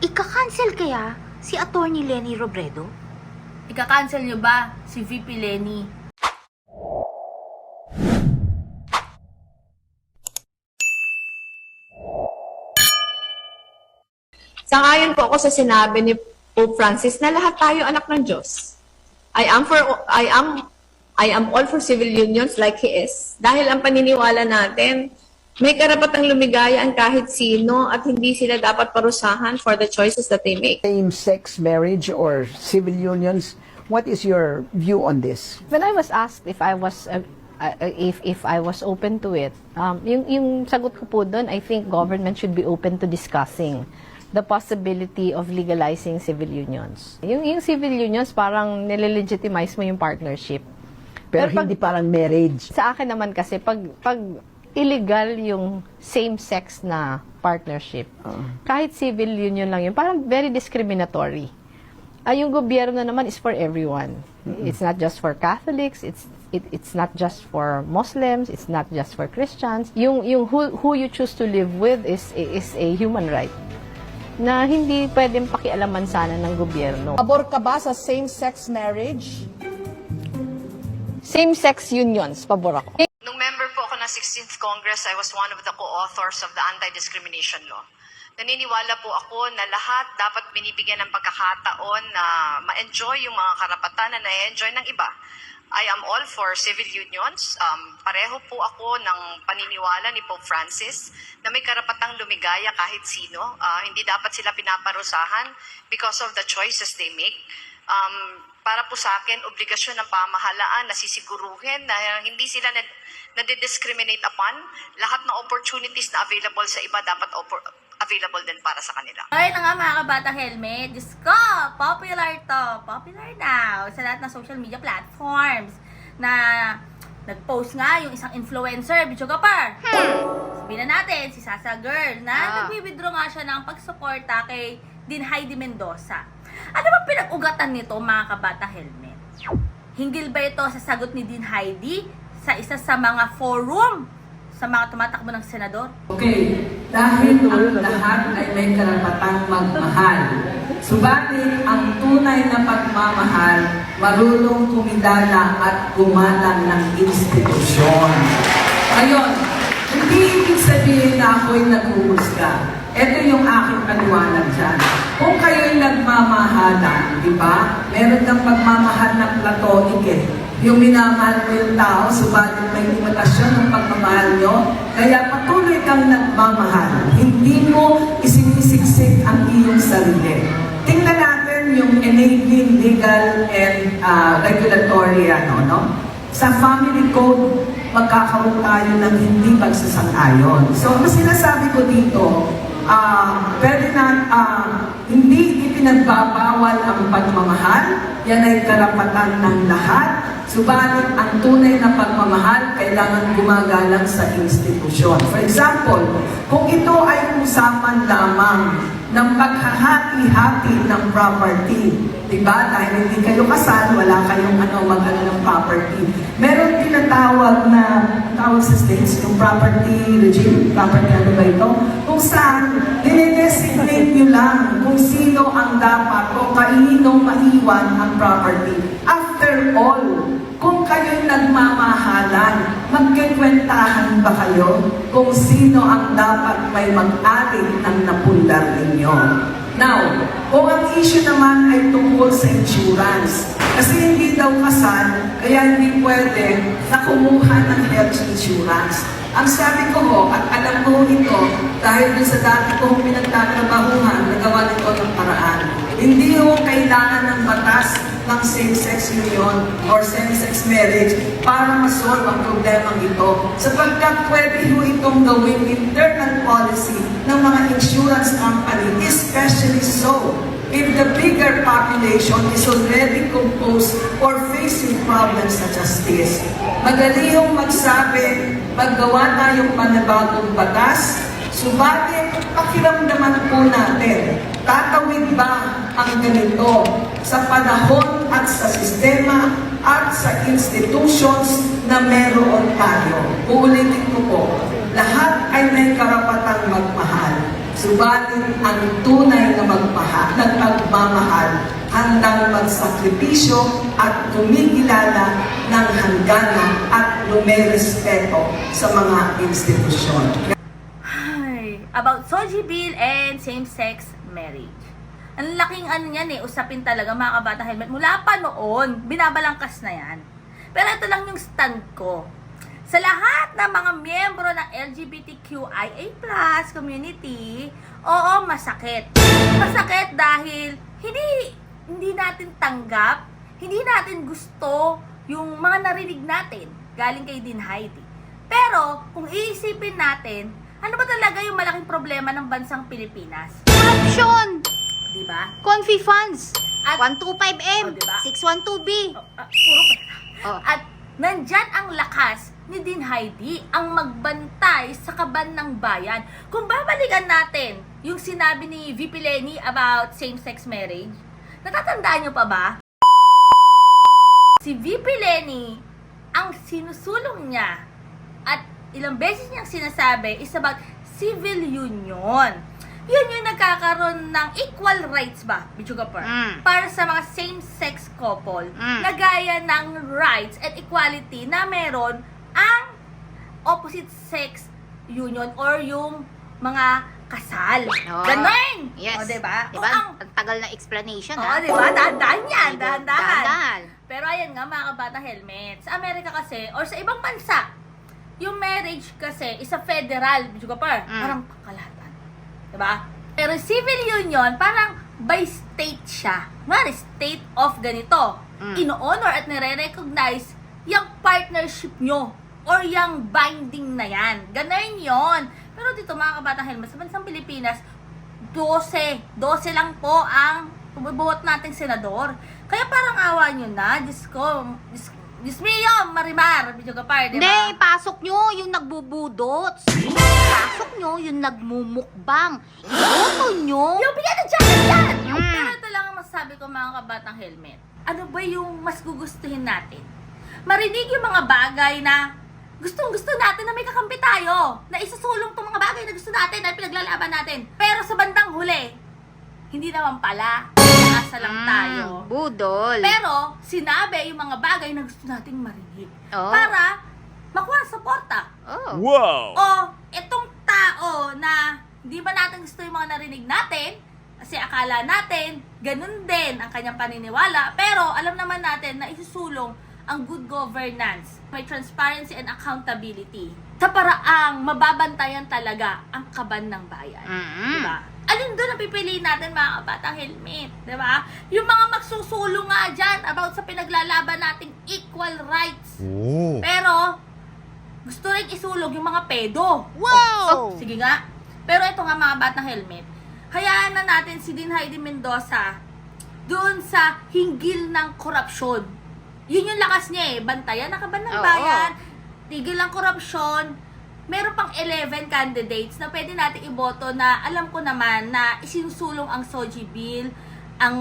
Ika-cancel kaya si Attorney Lenny Robredo? Ika-cancel nyo ba si VP Lenny? Sangayon po ako sa sinabi ni Pope Francis na lahat tayo anak ng Diyos. I am for I am I am all for civil unions like he is. Dahil ang paniniwala natin, may karapatang lumigaya ang kahit sino at hindi sila dapat parusahan for the choices that they make. same-sex marriage or civil unions. What is your view on this? When I was asked if I was uh, uh, if if I was open to it, um, yung yung sagot ko po doon, I think government should be open to discussing the possibility of legalizing civil unions. Yung yung civil unions parang nile-legitimize mo yung partnership. Pero, Pero pag- hindi parang marriage. Sa akin naman kasi pag pag illegal yung same-sex na partnership, kahit civil union lang yun, parang very discriminatory. Ay, yung gobyerno naman is for everyone. It's not just for Catholics, it's it, it's not just for Muslims, it's not just for Christians. Yung yung who, who you choose to live with is is a human right na hindi pwedeng pakialaman sana ng gobyerno. Pabor ka ba sa same-sex marriage? Same-sex unions, pabor ako. Nung member po ako ng 16th Congress, I was one of the co-authors of the anti-discrimination law. Naniniwala po ako na lahat dapat binibigyan ng pagkakataon na ma-enjoy yung mga karapatan na na-enjoy ng iba. I am all for civil unions. Um, pareho po ako ng paniniwala ni Pope Francis na may karapatang lumigaya kahit sino. Ah, hindi dapat sila pinaparusahan because of the choices they make. Um, para po sa akin, obligasyon ng pamahalaan na sisiguruhin na hindi sila na, nade-discriminate upon. Lahat ng opportunities na available sa iba dapat available din para sa kanila. Ay na nga mga kabata helmet. Diyos ko, popular to. Popular daw sa lahat ng social media platforms na nag-post nga yung isang influencer, Bicho Gapar. Sabihin na natin, si Sasa Girl, na Ah. nagwi-withdraw nga siya ng pagsuporta kay Din Heidi Mendoza. Ano ba pinag-ugatan nito mga kabata helmet? Hinggil ba ito sa sagot ni Din Heidi sa isa sa mga forum sa mga tumatakbo ng senador? Okay, dahil ang lahat ay may karapatang magmahal. Subalit, ang tunay na pagmamahal, marunong kumidala at gumalang ng institusyon. Ngayon, hindi ibig sabihin na ako'y naghuhusga. Ito yung aking paliwanag dyan. Kung kayo'y nagmamahalan, di ba? Meron kang pagmamahal ng platonic eh. Yung minamahal mo yung tao, subalit may limitasyon ng pagmamahal nyo, kaya patuloy kang nagmamahal. Hindi mo isinisiksik ang iyong sarili. Tingnan natin yung enabling legal and uh, regulatory ano, no? Sa family code, magkakaroon tayo ng hindi pagsasang-ayon. So, ang sinasabi ko dito, ah pwede na, ah, hindi ipinagbabawal ang pagmamahal, yan ay karapatan ng lahat, subalit ang tunay na pagmamahal kailangan gumagalang sa institusyon. For example, kung ito ay usapan lamang ng paghahati-hati ng property, di ba? Dahil hindi kayo kasal, wala kayong ano, mag-ano ng property. Meron tinatawag na, tawag sa states, yung property regime, property ano ba ito? Kung saan, dinidesignate nyo lang kung sino ang dapat o kaininong maiwan ang property. After all, kung kayo'y nagmamahalan, magkikwentahan ba kayo kung sino ang dapat may mag-ari ng napundar ninyo? Now, kung ang issue naman ay tungkol sa insurance, kasi hindi daw kasal, kaya hindi pwede na kumuha ng health insurance. Ang sabi ko ho, at alam ko ito, dahil din sa dati kong pinagtatrabahuhan, nagawa nito ng kailangan ng batas ng same-sex union or same-sex marriage para masolve ang problemang ito. Sapagkat pwede ho itong gawing internal policy ng mga insurance company, especially so if the bigger population is already composed or facing problems such as this. Madali hong magsabi, paggawa tayong panibagong batas, subalit pakiramdaman po natin, tatawid ba ang ganito sa panahon at sa sistema at sa institutions na meron tayo. Uulitin ko po, lahat ay may karapatang magmahal. Subalit ang tunay na magmahal handang magsakripisyo at kumikilala ng hangganan at lumerespeto sa mga institusyon. About Soji Bill and same-sex marriage. Ang laking ano yan eh, usapin talaga mga kabata helmet. Mula pa noon, binabalangkas na yan. Pero ito lang yung stand ko. Sa lahat ng mga miyembro ng LGBTQIA community, oo, masakit. Masakit dahil hindi hindi natin tanggap, hindi natin gusto yung mga narinig natin galing kay Din Heidi. Pero, kung iisipin natin, ano ba talaga yung malaking problema ng bansang Pilipinas? Corruption! Di ba? Confi funds! At- 125M! Oh, diba? 612B! Oh, ah, puro pera. Oh. At nandyan ang lakas ni Din Heidi ang magbantay sa kaban ng bayan. Kung babalikan natin yung sinabi ni VP Lenny about same-sex marriage, natatandaan nyo pa ba? Si VP Lenny, ang sinusulong niya at ilang beses niyang sinasabi is about civil union. Yun yung nagkakaroon ng equal rights ba, Bichuga Per? Mm. Para sa mga same-sex couple Mm. na gaya ng rights and equality na meron ang opposite sex union or yung mga kasal. Oh. Ganon! Yes. O, diba? Diba? O, ang, Ang tagal ng explanation, o, ha? diba? Dahan-dahan yan. Dahan-dahan. Dahan. Pero ayan nga mga kabata helmet. Sa Amerika kasi, or sa ibang bansa, yung marriage kasi is a federal, ka par, Mm. parang kalahatan. Diba? Pero civil union, parang by state siya. Mari, state of ganito. Mm. Ino-honor at nire-recognize yung partnership nyo or yung binding na yan. Ganun yon. Pero dito mga kabata helmet, sa bansang Pilipinas, 12, 12 lang po ang bubuhat nating senador. Kaya parang awa nyo na, Diyos ko, Diyos, Diyos mio, Marimar, Bidyo Gapar, di Hindi, ba? pasok nyo yung nagbubudot. Pasok nyo yung nagmumukbang. Iboto nyo. Yung jacket yan! Mm. Pero ito lang ang masasabi ko mga kabatang helmet. Ano ba yung mas gugustuhin natin? Marinig yung mga bagay na gustong gusto natin na may kakampi tayo. Na isusulong tong mga bagay na gusto natin na pinaglalaban natin. Pero sa bandang huli, hindi naman pala. Asa lang tayo. Mm, budol. Pero, sinabi yung mga bagay na gusto nating marinig. Oo. Para makuha ang suporta. Oh. O, itong tao na hindi ba natin gusto yung mga narinig natin, kasi akala natin, ganun din ang kanyang paniniwala, pero alam naman natin na isusulong ang good governance, may transparency and accountability sa paraang mababantayan talaga ang kaban ng bayan. Mm. Diba? Alin doon ang pipiliin natin mga kabatang helmet? Diba? Yung mga magsusulong nga dyan about sa pinaglalaban nating equal rights. Pero, gusto rin isulog yung mga pedo. Wow! Oh, sige nga. Pero ito nga mga batang helmet. Hayaan na natin si Din Heidi Mendoza doon sa hinggil ng korupsyon. Yun yung lakas niya eh. Bantayan ang kaban ng bayan. Tigil ang korupsyon. Meron pang 11 candidates na pwede natin iboto na alam ko naman na isinusulong ang Soji Bill, ang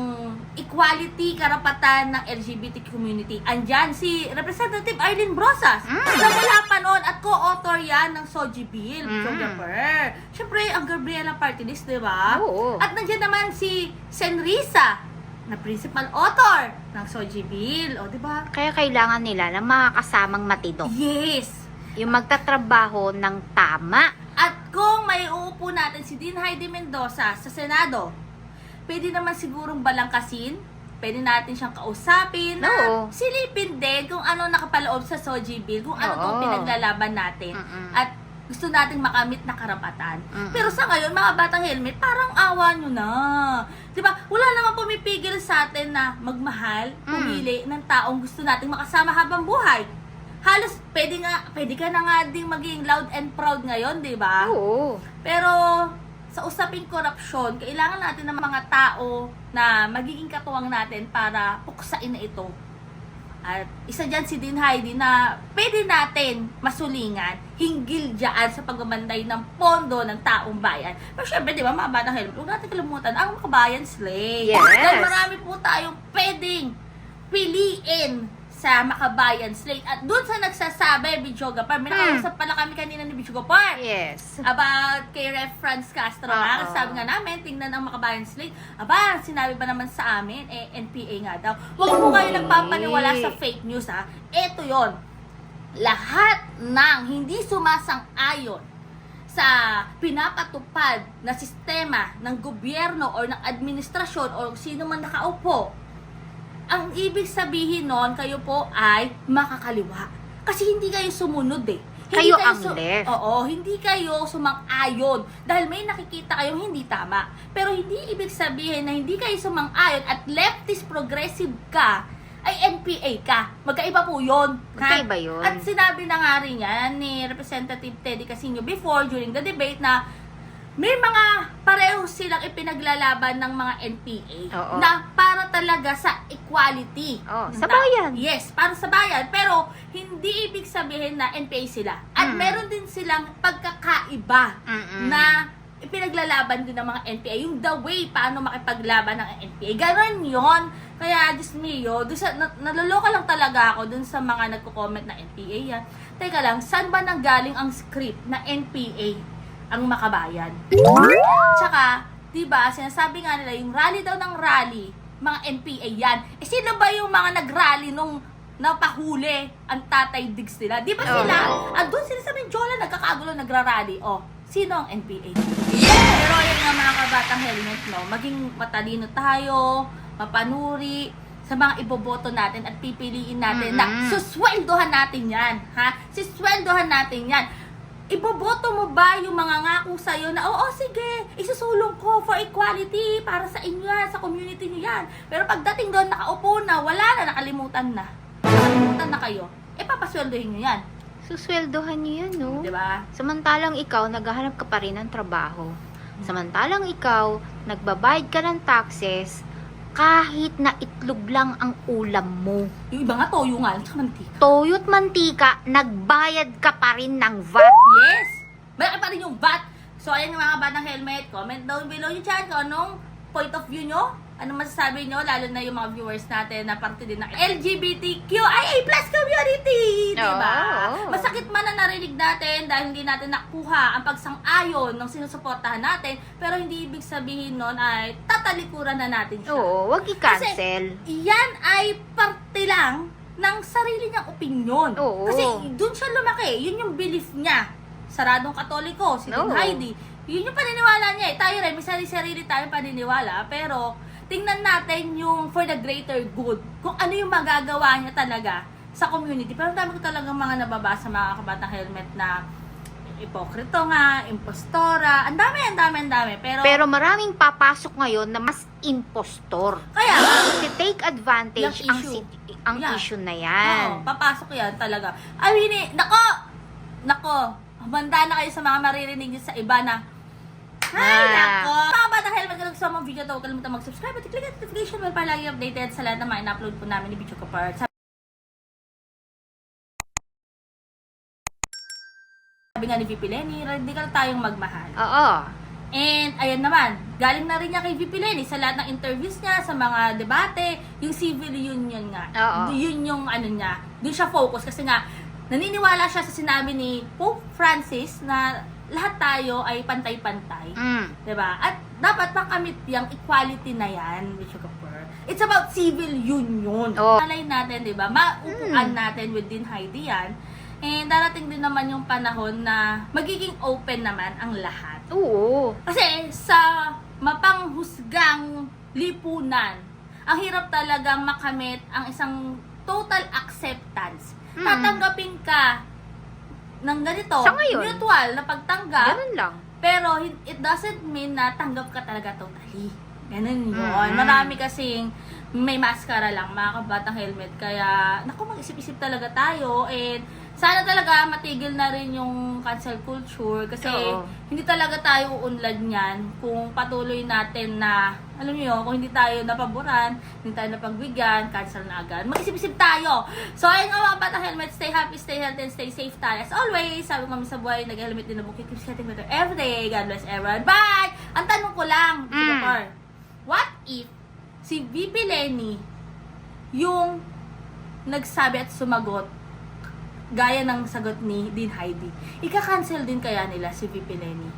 equality, karapatan ng LGBT community. Andyan si Representative Arlene Brosas Mm. na mula pa noon at co-author yan ng Soji Bill. Mm. So. Siyempre, ang Gabriela Party List, di ba? Oo. At nandiyan naman si Senrisa na principal author ng Soji Bill. O, di ba? Kaya kailangan nila ng mga kasamang matino. Yes! Yung magtatrabaho ng tama. At kung may uupo natin si Dean Heidi Mendoza sa Senado, pwede naman sigurong balangkasin, pwede natin siyang kausapin, na Oo. silipin din kung ano nakapaloob sa Soji Bill, kung ano Oo. itong pinaglalaban natin. Mm-mm. At gusto nating makamit na karapatan. Mm-mm. Pero sa ngayon, mga batang helmet, parang awa nyo na. Di ba? Wala naman pumipigil sa atin na magmahal, Mm. pumili ng taong gusto nating makasama habang buhay. Halos, pwede nga, pwede ka na nga ding maging loud and proud ngayon, di ba? Oo. Pero, sa usaping korupsyon, kailangan natin ng mga tao na magiging katuwang natin para puksain na ito. At isa dyan si Din Heidi na pwede natin masulingan hinggil dyan sa pagmamanday ng pondo ng taong bayan. Pero syempre, di ba, mga batang helmet, huwag natin kalimutan, ang makabayan slay. Yes. Dahil marami po tayong pwedeng piliin sa Makabayan Slate. At doon sa nagsasabi, Bijoga Par, may nakausap pala kami kanina ni Bijoga Par Yes. about kay Ref Franz Castro. Oo. Sabi nga namin, tingnan ang Makabayan Slate. Aba, sinabi ba naman sa amin, eh, NPA nga daw. Huwag mo kayo nagpapaniwala sa fake news ha. Ito yon Lahat ng hindi sumasang-ayon sa pinapatupad na sistema ng gobyerno or ng administrasyon o sino man nakaupo, ang ibig sabihin nun, kayo po ay makakaliwa. Kasi hindi kayo sumunod eh. Hindi Kayo ang su- left. Oo, hindi kayo sumang-ayon. Dahil may nakikita kayong hindi tama. Pero hindi ibig sabihin na hindi kayo sumang-ayon at leftist progressive ka, ay NPA ka. Magkaiba po yun. ha? Magkaiba yun. At sinabi na nga rin yan ni Representative Teddy Casino before, during the debate, na may mga pareho silang ipinaglalaban ng mga NPA Oo. na para talaga sa equality. Oo, sa Na- bayan. Yes, para sa bayan. Pero hindi ibig sabihin na NPA sila. At Mm. meron din silang pagkakaiba Mm-mm. na ipinaglalaban din ng mga NPA. Yung the way paano makipaglaban ng NPA. Ganon yon Kaya, Diyos mio, dun sa, na, naloloka lang talaga ako dun sa mga nagko-comment na NPA yan. Teka lang, saan ba nanggaling ang script na NPA ang makabayan? Tsaka, di ba, sinasabi nga nila, yung rally daw ng rally, mga NPA yan. Eh, sino ba yung mga nag-rally nung napahuli ang tatay digs nila? Di ba sila? Ah, doon sila sa Menjola, nagkakagulo, nagra-rally. Oh, sino ang NPA? Pero yun nga mga kabatang helmet, no, maging matalino tayo, mapanuri, sa mga iboboto natin at pipiliin natin na Mm-mm. susweldohan natin yan. Ha? Susweldohan natin yan. Iboboto mo ba yung mga ngako sa'yo na, oo, sige, isusulong ko for equality para sa inyo yan, sa community nyo yan. Pero pagdating doon, nakaupo na, wala na, nakalimutan na. Nakalimutan na kayo. Eh, papasweldohin nyo yan. Susweldohan niyo yan, no? Di ba? Samantalang ikaw, naghahanap ka pa rin ng trabaho. Samantalang ikaw, nagbabayad ka ng taxes, kahit na itlog lang ang ulam mo. Yung iba nga toyo nga, tsaka mantika. Toyo't mantika, nagbayad ka pa rin ng VAT. Yes! Malaki pa rin yung VAT. So, ayan yung mga batang helmet. Comment down below yung chan kung anong point of view nyo. Anong masasabi nyo, lalo na yung mga viewers natin na parte din ng LGBTQIA plus community! Diba? Oo. Masakit man na narinig natin dahil hindi natin nakuha ang pagsang-ayon ng sinusuportahan natin, pero hindi ibig sabihin nun ay tatalikuran na natin siya. Oo, wag i-cancel. Yan ay parte lang ng sarili niyang opinion. Oo. Kasi doon siya lumaki. Yun yung belief niya. Saradong katoliko, si Oo. Heidi. Yun yung paniniwala niya. Eh. Tayo rin, may sarili-sarili tayong paniniwala. Pero, tingnan natin yung for the greater good. Kung ano yung magagawa niya talaga sa community. Pero dami ko talagang mga nababasa mga kabatang helmet na ipokrito nga, impostora. Ang dami, ang dami, ang dami. Pero, Pero maraming papasok ngayon na mas impostor. kaya, Kasi take advantage Yung ang issue. ang Yeah. issue na Oo, yan. papasok yan talaga. I mean, nako! Nako, handa na kayo sa mga maririnig nyo sa iba na ay, Ah. nako! Mga bata, helmet mo video to, huwag kalimutan mag-subscribe at click notification bell para lagi updated sa lahat ng mga in-upload po namin ni Bicho Kapart. Sabi nga ni VP Lenny, radical tayong magmahal. Oo. And, ayan naman, galing na rin niya kay VP Lenny sa lahat ng interviews niya, sa mga debate, yung civil union nga. Oo. Yun yung ano niya, doon siya focus kasi nga, naniniwala siya sa sinabi ni Pope Francis na lahat tayo ay pantay-pantay. Mm. 'di ba? At dapat makamit yung equality na yan, which you prefer. It's about civil union. Oo. Alay natin, 'di ba? Mauupuan natin with Din Heidi yan. And darating din naman yung panahon na magiging open naman ang lahat. Oo. Kasi sa mapanghusgang lipunan, ang hirap talagang makamit ang isang total acceptance. Mm. Tatanggapin ka ng ganito, Sa ngayon. mutual na pagtanggap, Ganun lang. pero it doesn't mean na tanggap ka talaga totally. Ganun yun. Mm. Marami kasing may maskara lang, mga kabatang helmet. Kaya, naku, mag-isip-isip talaga tayo. And, sana talaga matigil na rin yung cancel culture. Kasi, Oo. hindi talaga tayo uunlad niyan kung patuloy natin na, alam niyo, kung hindi tayo napaboran, hindi tayo napagbigyan, cancel na agad. Mag-isip-isip tayo. So, ayun nga mga batang helmet, stay happy, stay healthy, and stay safe tayo. As always, sabi kami sa buhay, nag-helmet din na bukit. Keep getting better every day. God bless everyone. Bye! Ang tanong ko lang, Mm. Singapore, what if si VP Lenny yung nagsabi at sumagot gaya ng sagot ni Dean Heidi, ika-cancel din kaya nila si VP Lenny?